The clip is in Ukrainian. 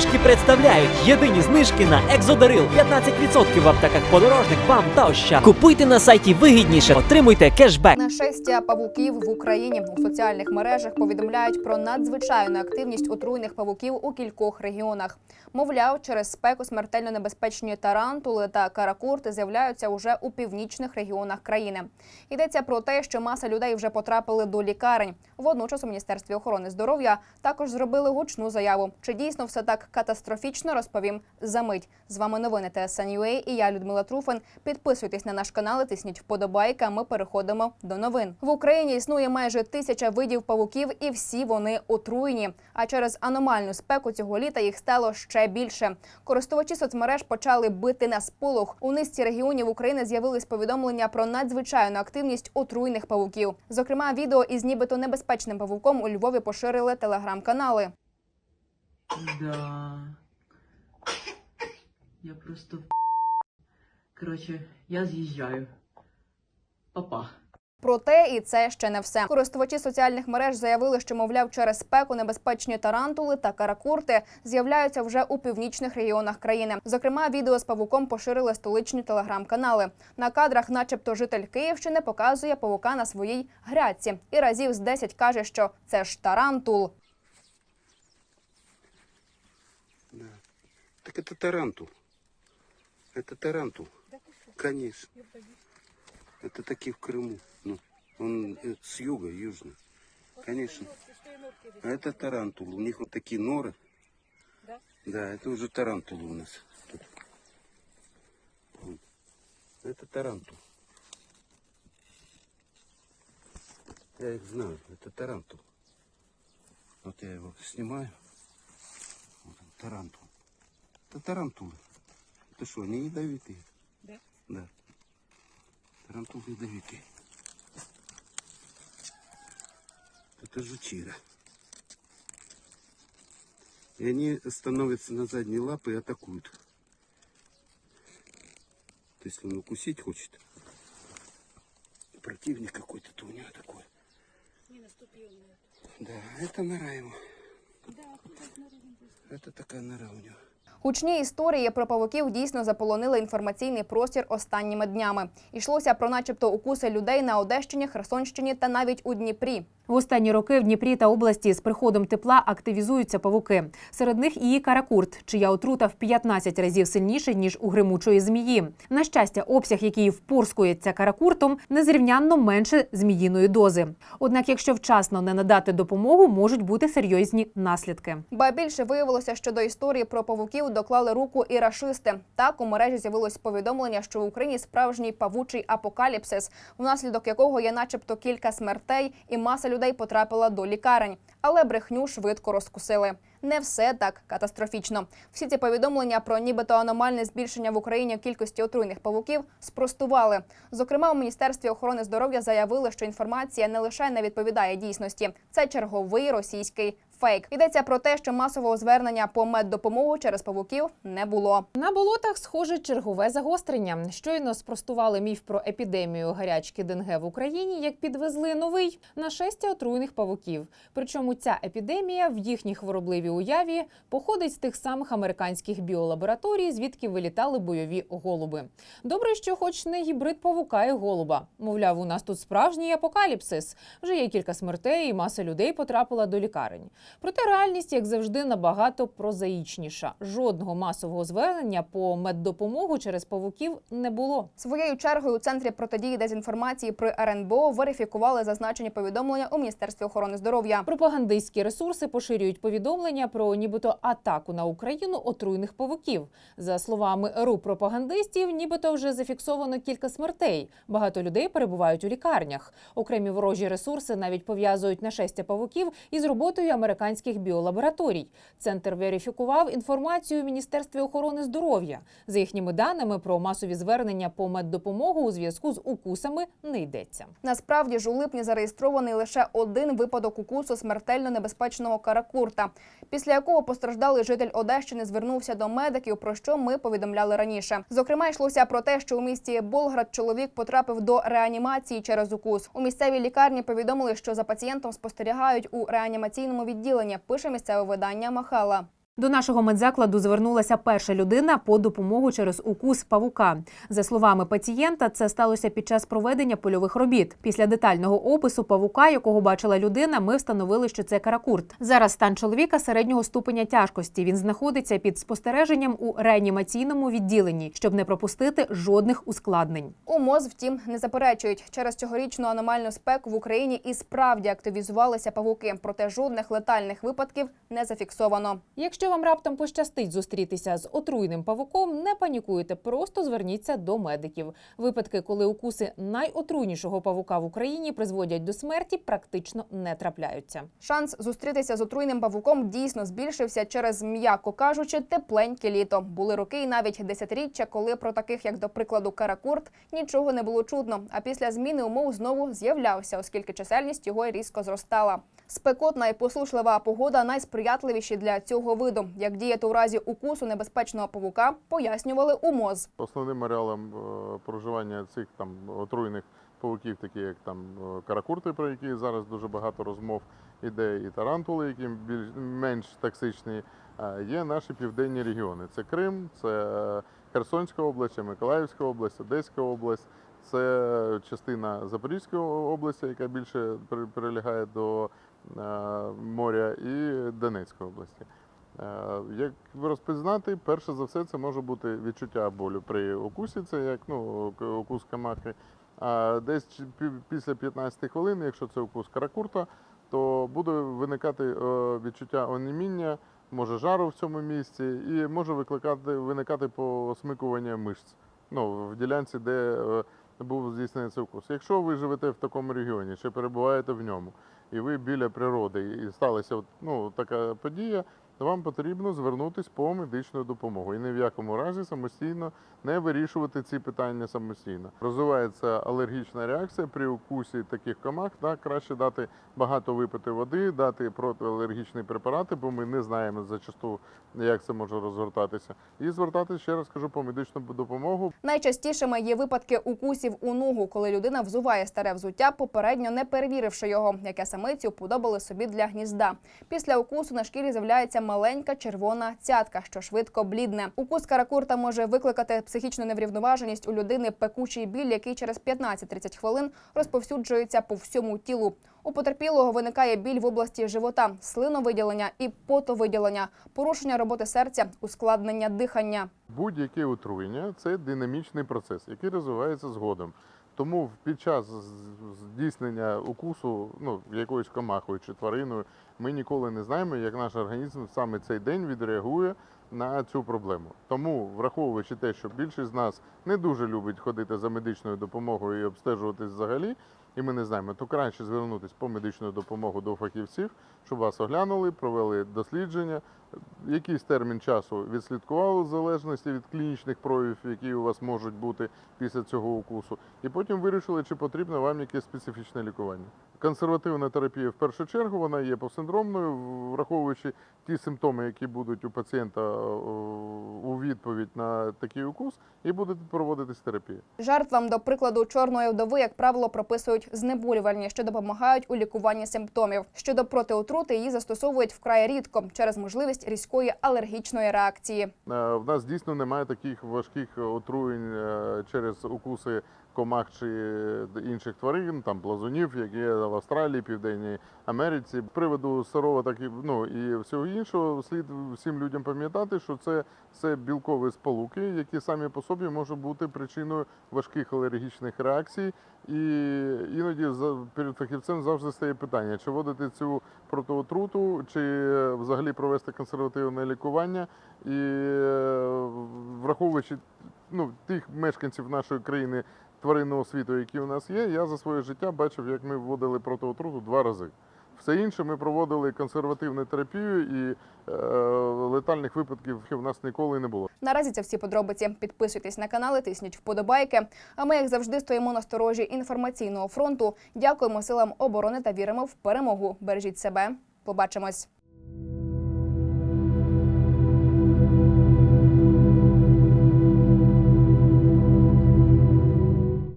знижки представляють єдині знижки на Екзодарил. 15% в аптеках подорожник, бам та ощад. Купуйте на сайті вигідніше, отримуйте кешбек. Нашестя павуків в Україні у соціальних мережах повідомляють про надзвичайну активність отруйних павуків у кількох регіонах. Мовляв, через спеку смертельно небезпечні тарантули та каракурти з'являються уже у північних регіонах країни. Йдеться про те, що маса людей вже потрапили до лікарень. Водночас у міністерстві охорони здоров'я також зробили гучну заяву. Чи дійсно все так катастрофічно розповім за мить. З вами новини ТСНЮА і я Людмила Труфан. Підписуйтесь на наш канал, і тисніть вподобайки. а Ми переходимо до новин. В Україні існує майже тисяча видів павуків, і всі вони отруйні. А через аномальну спеку цього літа їх стало ще більше. Користувачі соцмереж почали бити на сполох. У низці регіонів України з'явились повідомлення про надзвичайну активність отруйних павуків. Зокрема, відео із нібито небезпечним павуком у Львові поширили телеграм-канали. Да. Я просто... Короче, я з'їжджаю. Папа. Проте і це ще не все. Користувачі соціальних мереж заявили, що мовляв, через спеку небезпечні тарантули та каракурти з'являються вже у північних регіонах країни. Зокрема, відео з павуком поширили столичні телеграм-канали. На кадрах, начебто, житель Київщини показує павука на своїй грядці і разів з 10 каже, що це ж тарантул. Это тарантул. Это тарантул. Конечно. Это такие в Крыму. Ну, он э, с юга, южно. Конечно. А это тарантул. У них вот такие норы. Да? это уже тарантулы у нас. Тут. Вот. Это тарантул. Я их знаю. Это тарантул. Вот я его снимаю. Вот он, тарантул. Это тарантулы. Это что, они ядовитые? Да. Да. Тарантулы ядовитые. Это жучира. И они становятся на задние лапы и атакуют. То есть, если он укусить хочет, противник какой-то, то у него такой. Не наступил Да, это нора его. Это такая нора у него. Гучні історії про павуків дійсно заполонили інформаційний простір останніми днями. Йшлося про, начебто, укуси людей на Одещині, Херсонщині та навіть у Дніпрі. В останні роки в Дніпрі та області з приходом тепла активізуються павуки. Серед них і каракурт, чия отрута в 15 разів сильніша ніж у гримучої змії. На щастя, обсяг, який впорскується каракуртом, незрівнянно менше зміїної дози. Однак, якщо вчасно не надати допомогу, можуть бути серйозні наслідки. Ба більше виявилося, що до історії про павуків доклали руку і рашисти. Так у мережі з'явилось повідомлення, що в Україні справжній павучий апокаліпсис, внаслідок якого є, начебто, кілька смертей, і маса потрапила до лікарень. Але брехню швидко розкусили. Не все так катастрофічно. Всі ці повідомлення про нібито аномальне збільшення в Україні кількості отруйних павуків спростували. Зокрема, у міністерстві охорони здоров'я заявили, що інформація не лише не відповідає дійсності, це черговий російський фейк. Йдеться про те, що масового звернення по меддопомогу через павуків не було. На болотах схоже чергове загострення. Щойно спростували міф про епідемію гарячки ДНГ в Україні, як підвезли новий нашестя отруйних павуків. Причому ця епідемія в їхній хворобливій уяві походить з тих самих американських біолабораторій, звідки вилітали бойові голуби. Добре, що хоч не гібрид павука і голуба. Мовляв, у нас тут справжній апокаліпсис. Вже є кілька смертей, і маса людей потрапила до лікарень. Проте реальність, як завжди, набагато прозаїчніша. Жодного масового звернення по меддопомогу через павуків не було. Своєю чергою у центрі протидії дезінформації при РНБО верифікували зазначені повідомлення у міністерстві охорони здоров'я. Пропагандистські ресурси поширюють повідомлення про нібито атаку на Україну отруйних павуків. За словами РУ пропагандистів, нібито вже зафіксовано кілька смертей. Багато людей перебувають у лікарнях. Окремі ворожі ресурси навіть пов'язують нашестя павуків із роботою американських біолабораторій. Центр верифікував інформацію у Міністерстві охорони здоров'я. За їхніми даними про масові звернення по меддопомогу у зв'язку з укусами не йдеться. Насправді ж у липні зареєстрований лише один випадок укусу смертельно небезпечного каракурта, після якого постраждалий житель Одещини звернувся до медиків, про що ми повідомляли раніше. Зокрема, йшлося про те, що у місті Болград чоловік потрапив до реанімації через укус. У місцевій лікарні повідомили, що за пацієнтом спостерігають у реанімаційному відділенні. Пише місцеве видання Махала. До нашого медзакладу звернулася перша людина по допомогу через укус павука. За словами пацієнта, це сталося під час проведення польових робіт. Після детального опису павука, якого бачила людина, ми встановили, що це каракурт. Зараз стан чоловіка середнього ступеня тяжкості. Він знаходиться під спостереженням у реанімаційному відділенні, щоб не пропустити жодних ускладнень. У МОЗ, втім, не заперечують. Через цьогорічну аномальну спеку в Україні і справді активізувалися павуки, проте жодних летальних випадків не зафіксовано. Якщо вам раптом пощастить зустрітися з отруйним павуком, не панікуйте, просто зверніться до медиків. Випадки, коли укуси найотруйнішого павука в Україні призводять до смерті, практично не трапляються. Шанс зустрітися з отруйним павуком дійсно збільшився через, м'яко кажучи, тепленьке літо. Були роки і навіть десятиріччя, коли про таких, як до прикладу, каракурт, нічого не було чутно. А після зміни умов знову з'являвся, оскільки чисельність його різко зростала. Спекотна і послушлива погода найсприятливіші для цього виду. Як діяти у разі укусу небезпечного павука, пояснювали у МОЗ. Основним ареалом е, проживання цих там отруйних павуків, такі як там е, каракурти, про які зараз дуже багато розмов іде, і тарантули, які більш менш токсичні, е, є наші південні регіони. Це Крим, це Херсонська область, Миколаївська область, Одеська область. Це частина Запорізької області, яка більше при- прилягає до моря, і Донецької області. Е, Як розпізнати, перше за все, це може бути відчуття болю при укусі, це як ну, укус камахи. А десь після 15 хвилин, якщо це укус каракурта, то буде виникати е, відчуття оніміння, може жару в цьому місці, і може викликати виникати посмикування мишць ну, в ділянці, де е, був здійснений цей укус. Якщо ви живете в такому регіоні, чи перебуваєте в ньому, і ви біля природи, і сталася ну, така подія, то вам потрібно звернутися по медичну допомогу і ні в якому разі самостійно не вирішувати ці питання самостійно. Розвивається алергічна реакція при укусі таких комах. Так краще дати багато випити води, дати протиалергічні препарати, бо ми не знаємо зачасту, як це може розгортатися, і звертатися ще раз кажу по медичну допомогу. Найчастішими є випадки укусів у ногу, коли людина взуває старе взуття, попередньо не перевіривши його, яке самиці уподобали собі для гнізда. Після укусу на шкірі з'являється маленька червона цятка, що швидко блідне. Укус каракурта може викликати психічну неврівноваженість у людини, пекучий біль, який через 15-30 хвилин розповсюджується по всьому тілу. У потерпілого виникає біль в області живота, слиновиділення і потовиділення, порушення роботи серця, ускладнення дихання. Будь-яке отруєння це динамічний процес, який розвивається згодом. Тому під час здійснення укусу ну, якоюсь комахою чи твариною ми ніколи не знаємо, як наш організм саме цей день відреагує на цю проблему. Тому, враховуючи те, що більшість з нас не дуже любить ходити за медичною допомогою і обстежуватись взагалі, і ми не знаємо, то краще звернутися по медичну допомогу до фахівців, щоб вас оглянули, провели дослідження, якийсь термін часу відслідкували в залежності від клінічних проявів, які у вас можуть бути після цього укусу, і потім вирішили, чи потрібно вам якесь специфічне лікування. Консервативна терапія в першу чергу вона є посиндромною, враховуючи ті симптоми, які будуть у пацієнта е, у відповідь на такий укус, і буде проводитись терапія. Жертвам, до прикладу, чорної вдови, як правило, прописують знеболювальні, що допомагають у лікуванні симптомів. Щодо протиотрути, її застосовують вкрай рідко через можливість різкої алергічної реакції. Е, В нас дійсно немає таких важких отруєнь е, через укуси комах чи інших тварин, там плазунів, які є в Австралії, Південній Америці. Приводу сирова, так і ну і всього іншого, слід всім людям пам'ятати, що це все білкові сполуки, які самі по собі можуть бути причиною важких алергічних реакцій. І іноді перед фахівцем завжди стає питання, чи вводити цю протиотруту, чи взагалі провести консервативне лікування. І е, враховуючи ну, тих мешканців нашої країни тваринного світу, які у нас є, я за своє життя бачив, як ми вводили протиотруту два рази. Все інше ми проводили консервативну терапію, і е, летальних випадків в нас ніколи не було. Наразі це всі подробиці. Підписуйтесь на канали, тисніть вподобайки. А ми, як завжди, стоїмо на сторожі інформаційного фронту. Дякуємо силам оборони та віримо в перемогу. Бережіть себе. Побачимось.